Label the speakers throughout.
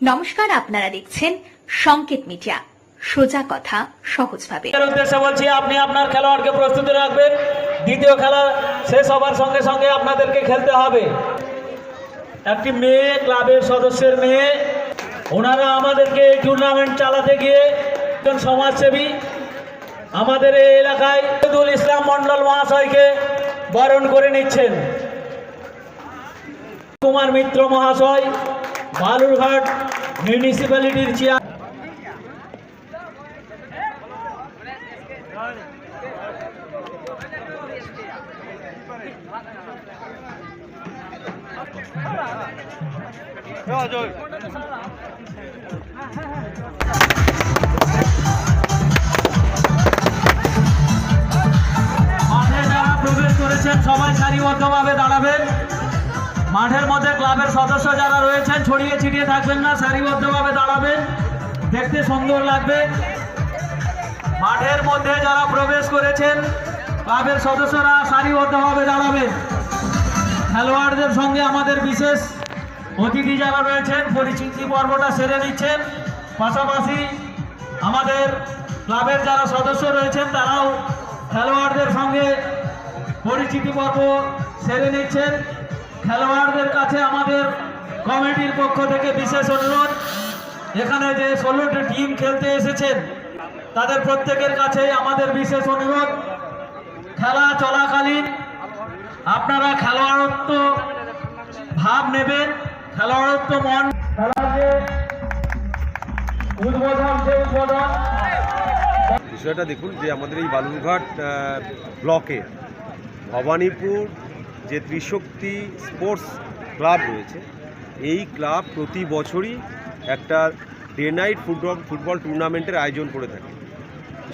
Speaker 1: নমস্কার, আপনারা দেখছেন সংকেত মিডিয়া। সোজা কথা, সহজভাবে।
Speaker 2: উদ্দেশ্যে বলছি, আপনি আপনার খেলোয়াড়কে প্রস্তুতি রাখবেন। দ্বিতীয় খেলা শেষ হবার সঙ্গে সঙ্গে আপনাদেরকে খেলতে হবে। একটি মেয়ে, ক্লাবের সদস্যের মেয়ে, ওনারা আমাদেরকে এই টুর্নামেন্ট চালাতে গিয়ে একজন সমাজসেবী আমাদের এই এলাকায় শহীদুল ইসলাম মন্ডল মহাশয়কে বরণ করে নিচ্ছেন। কুমার মিত্র মহাশয় বালুরঘাট মিউনিসিপ্যালিটির চেয়ার যারা প্রবেশ করেছেন সবাই সারিবদ্ধভাবে দাঁড়াবেন। মাঠের মধ্যে ক্লাবের সদস্য যারা রয়েছেন, ছড়িয়ে ছিটিয়ে থাকবেন না, সারিবদ্ধভাবে দাঁড়াবেন। দেখতে সুন্দর লাগবে। মাঠের মধ্যে যারা প্রবেশ করেছেন, ক্লাবের সদস্যরা সারিবদ্ধভাবে দাঁড়াবেন। খেলোয়াড়দের সঙ্গে আমাদের বিশেষ অতিথি যারা রয়েছেন, পরিচিতি পর্বটা সেরে নিচ্ছেন। পাশাপাশি আমাদের ক্লাবের যারা সদস্য রয়েছেন, তারাও খেলোয়াড়দের সঙ্গে পরিচিতি পর্ব সেরে নিচ্ছেন। খেলোয়াড়দের কাছে আমাদের কমিটির পক্ষ থেকে বিশেষ অনুরোধ। এখানে যে ষোলোটি টিম খেলতে এসেছেন, তাদের প্রত্যেকের কাছেই আমাদের বিশেষ অনুরোধ। খেলা চলাকালীন আপনারা খেলোয়াড়ত্ব ভাব নেবেন, খেলোয়াড়ত্ব মন খেলার যে উদ্বোধন। উদ্বোধন
Speaker 3: বিষয়টা দেখুন যে আমাদের এই বালুরঘাট ব্লকে ভবানীপুর যে ত্রিশক্তি স্পোর্টস ক্লাব রয়েছে, এই ক্লাব প্রতি বছরই একটা ডে নাইট ফুটবল ফুটবল টুর্নামেন্টের আয়োজন করে থাকে।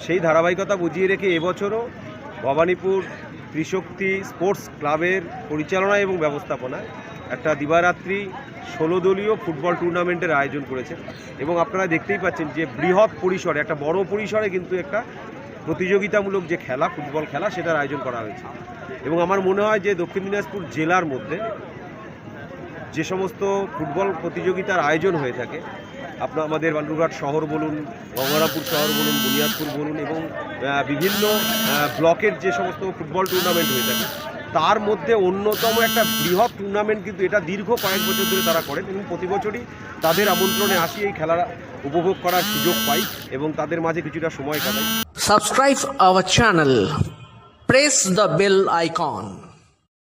Speaker 3: সেই ধারাবাহিকতা বুঝিয়ে রেখে এবছরও ভবানীপুর ত্রিশক্তি স্পোর্টস ক্লাবের পরিচালনা এবং ব্যবস্থাপনায় একটা দিবারাত্রি ষোলো দলীয় ফুটবল টুর্নামেন্টের আয়োজন করেছে। এবং আপনারা দেখতেই পাচ্ছেন যে বৃহৎ পরিসরে, একটা বড় পরিসরে কিন্তু একটা প্রতিযোগিতামূলক যে খেলা, ফুটবল খেলা, সেটার আয়োজন করা হয়েছে। এবং আমার মনে হয় যে দক্ষিণ দিনাজপুর জেলার মধ্যে যে সমস্ত ফুটবল প্রতিযোগিতার আয়োজন হয়ে থাকে আপনার আমাদের বান্ডুরঘাট শহর বলুন, গঙ্গারামপুর শহর বলুন, বুনিয়াদপুর বলুন এবং বিভিন্ন ব্লকের যে সমস্ত ফুটবল টুর্নামেন্ট হয়ে থাকে তার মধ্যে অন্যতম একটা বৃহৎ টুর্নামেন্ট কিন্তু এটা দীর্ঘ কয়েক বছর ধরে তারা করেন এবং প্রতি বছরই তাদের আমন্ত্রণে আসি এই খেলা উপভোগ করার সুযোগ পাই এবং তাদের মাঝে কিছুটা সময় কাটাই।
Speaker 4: Subscribe our channel press the bell icon.